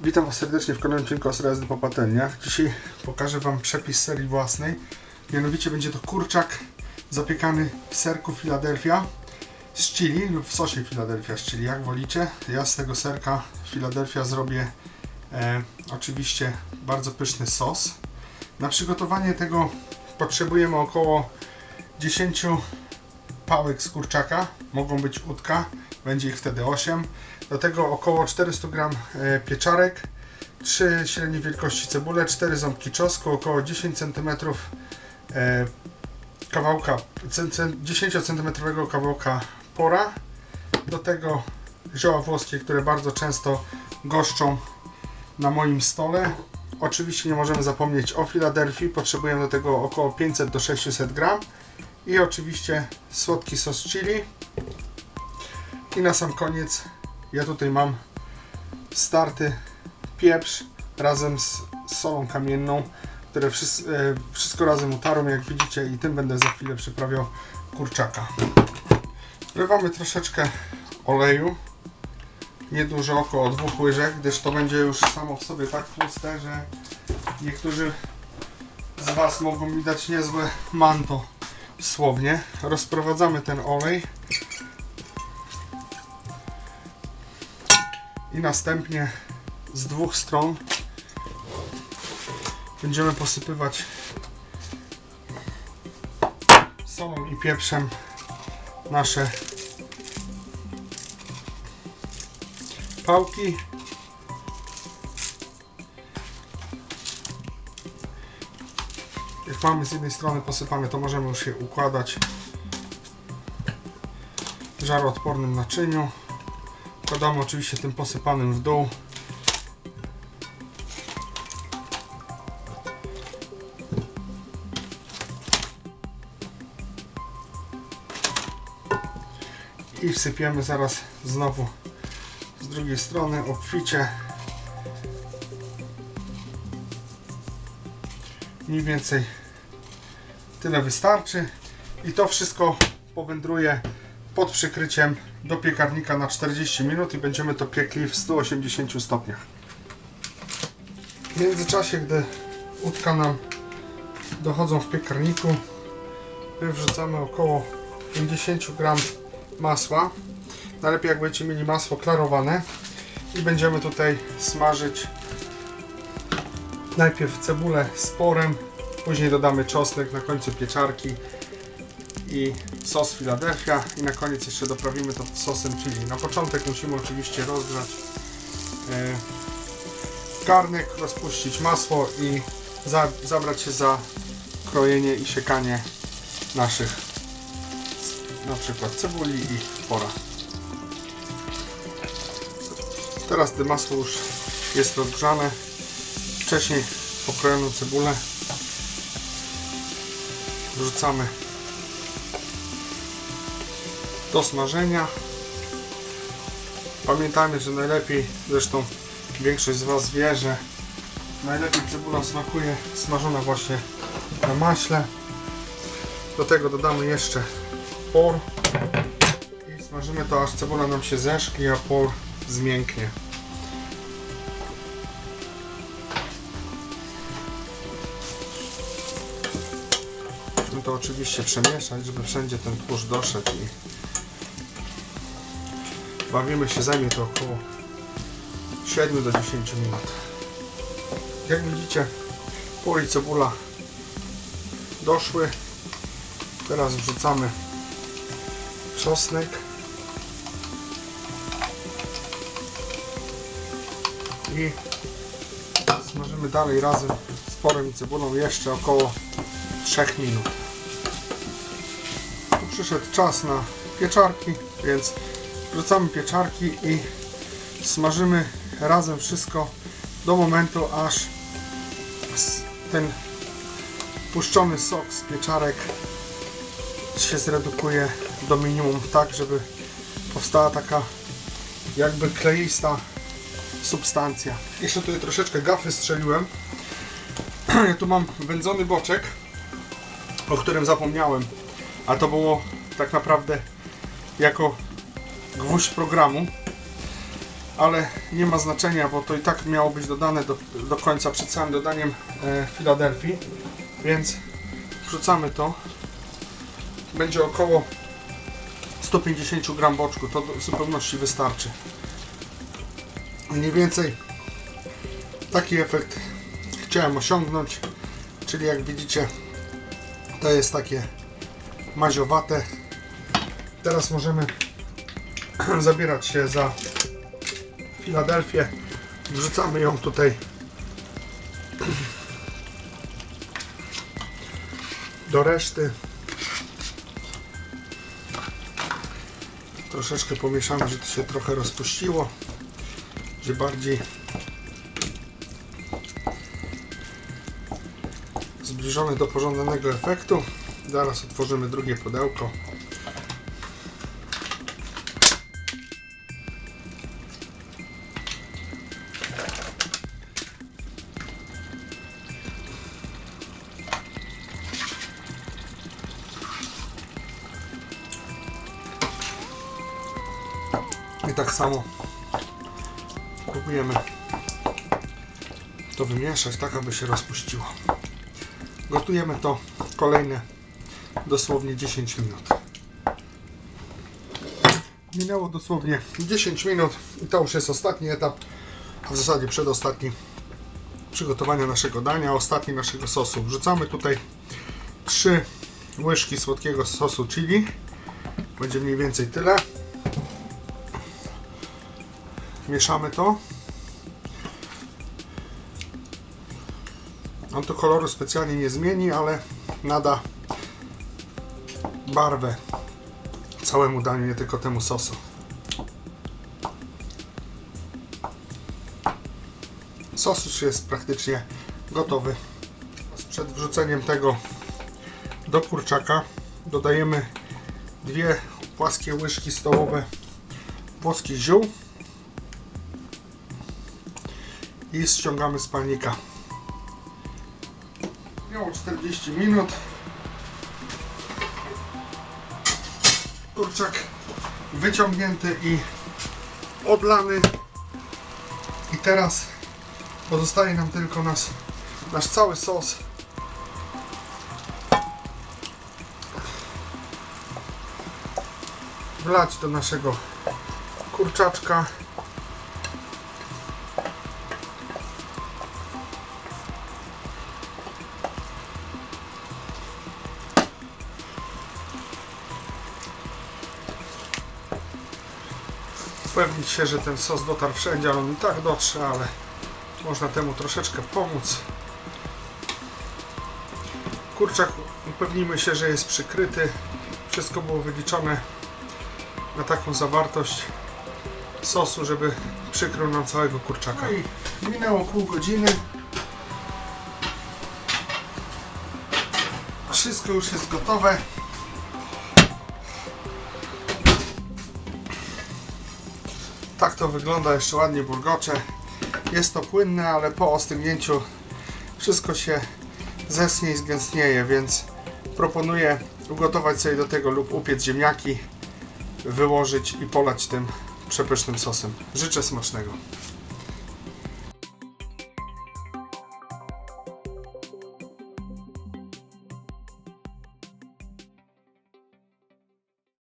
Witam Was serdecznie w kolejnym odcinku jazdy po patelniach. Dzisiaj pokażę Wam przepis serii własnej. Mianowicie będzie to kurczak zapiekany w serku Philadelphia z chili lub w sosie Philadelphia z chili, jak wolicie. Ja z tego serka Philadelphia zrobię e, oczywiście bardzo pyszny sos. Na przygotowanie tego potrzebujemy około 10 pałek z kurczaka. Mogą być udka, będzie ich wtedy 8. Do tego około 400 g e, pieczarek, 3 średniej wielkości cebule, 4 ząbki czosnku, około 10 cm e, kawałka, 10 cm kawałka pora. Do tego zioła włoskie, które bardzo często goszczą na moim stole. Oczywiście nie możemy zapomnieć o Filadelfii. Potrzebujemy do tego około 500 do 600 gram. I oczywiście słodki sos chili. I na sam koniec ja tutaj mam starty pieprz razem z solą kamienną, które wszystko, wszystko razem utarłem, jak widzicie, i tym będę za chwilę przyprawiał kurczaka. Wlewamy troszeczkę oleju, niedużo, około dwóch łyżek, gdyż to będzie już samo w sobie tak tłuste, że niektórzy z Was mogą mi dać niezłe manto słownie. Rozprowadzamy ten olej i następnie z dwóch stron będziemy posypywać solą i pieprzem nasze pałki. Jak mamy z jednej strony posypane, to możemy już je układać w żaroodpornym naczyniu. Wkładamy oczywiście tym posypanym w dół. I wsypiemy zaraz znowu z drugiej strony obficie. Mniej więcej tyle wystarczy. I to wszystko powędruje pod przykryciem do piekarnika na 40 minut i będziemy to piekli w 180 stopniach. W międzyczasie, gdy udka nam dochodzą w piekarniku, my wrzucamy około 50 gram masła. Najlepiej jak będziecie mieli masło klarowane i będziemy tutaj smażyć najpierw cebulę z porem, później dodamy czosnek na końcu pieczarki i sos Philadelphia i na koniec jeszcze doprawimy to sosem chili. Na początek musimy oczywiście rozgrzać e, garnek, rozpuścić masło i za, zabrać się za krojenie i siekanie naszych na przykład cebuli i pora. Teraz gdy masło już jest rozgrzane, wcześniej pokrojoną cebulę wrzucamy do smażenia. Pamiętajmy, że najlepiej, zresztą większość z Was wie, że najlepiej cebula smakuje smażona właśnie na maśle. Do tego dodamy jeszcze por i smażymy to aż cebula nam się zeszkli, a por zmięknie. To oczywiście przemieszać, żeby wszędzie ten tłuszcz doszedł i bawimy się, zajmie to około 7 do 10 minut. Jak widzicie, por i cebula doszły. Teraz wrzucamy czosnek i smażymy dalej razem z porem i cebulą jeszcze około 3 minut. Przyszedł czas na pieczarki, więc wrzucamy pieczarki i smażymy razem wszystko do momentu aż ten puszczony sok z pieczarek się zredukuje do minimum tak, żeby powstała taka jakby kleista substancja. Jeszcze tutaj troszeczkę gafy strzeliłem. Ja tu mam wędzony boczek, o którym zapomniałem, a to było tak naprawdę jako gwóźdź programu. ale nie ma znaczenia, bo to i tak miało być dodane do, do końca przed całym dodaniem e, Filadelfii, więc wrzucamy to. Będzie około 150 gram boczku, to w zupełności wystarczy. Mniej więcej taki efekt chciałem osiągnąć, czyli jak widzicie to jest takie maziowate. Teraz możemy zabierać się za Filadelfię. Wrzucamy ją tutaj do reszty. Troszeczkę pomieszamy, że to się trochę rozpuściło, że bardziej zbliżony do pożądanego efektu. Zaraz otworzymy drugie pudełko. I tak samo próbujemy to wymieszać tak, aby się rozpuściło. Gotujemy to kolejne dosłownie 10 minut. Minęło dosłownie 10 minut i to już jest ostatni etap, a w zasadzie przedostatni przygotowania naszego dania, ostatni naszego sosu. Wrzucamy tutaj 3 łyżki słodkiego sosu chili. Będzie mniej więcej tyle. Mieszamy to. On to koloru specjalnie nie zmieni, ale nada barwę całemu daniu, nie tylko temu sosu. Sos już jest praktycznie gotowy. Przed wrzuceniem tego do kurczaka dodajemy dwie płaskie łyżki stołowe włoskich ziół i ściągamy z palnika. Miało 40 minut. Kurczak wyciągnięty i odlany. I teraz pozostaje nam tylko nas, nasz cały sos. Wlać do naszego kurczaczka. Upewnić się, że ten sos dotarł wszędzie, ale on i tak dotrze, ale można temu troszeczkę pomóc. Kurczak upewnimy się, że jest przykryty. Wszystko było wyliczone na taką zawartość sosu, żeby przykrył nam całego kurczaka. No i minęło pół godziny. Wszystko już jest gotowe. Tak to wygląda, jeszcze ładnie burgocze. Jest to płynne, ale po ostygnięciu wszystko się zesnie i zgęstnieje, więc proponuję ugotować sobie do tego lub upiec ziemniaki, wyłożyć i polać tym przepysznym sosem. Życzę smacznego.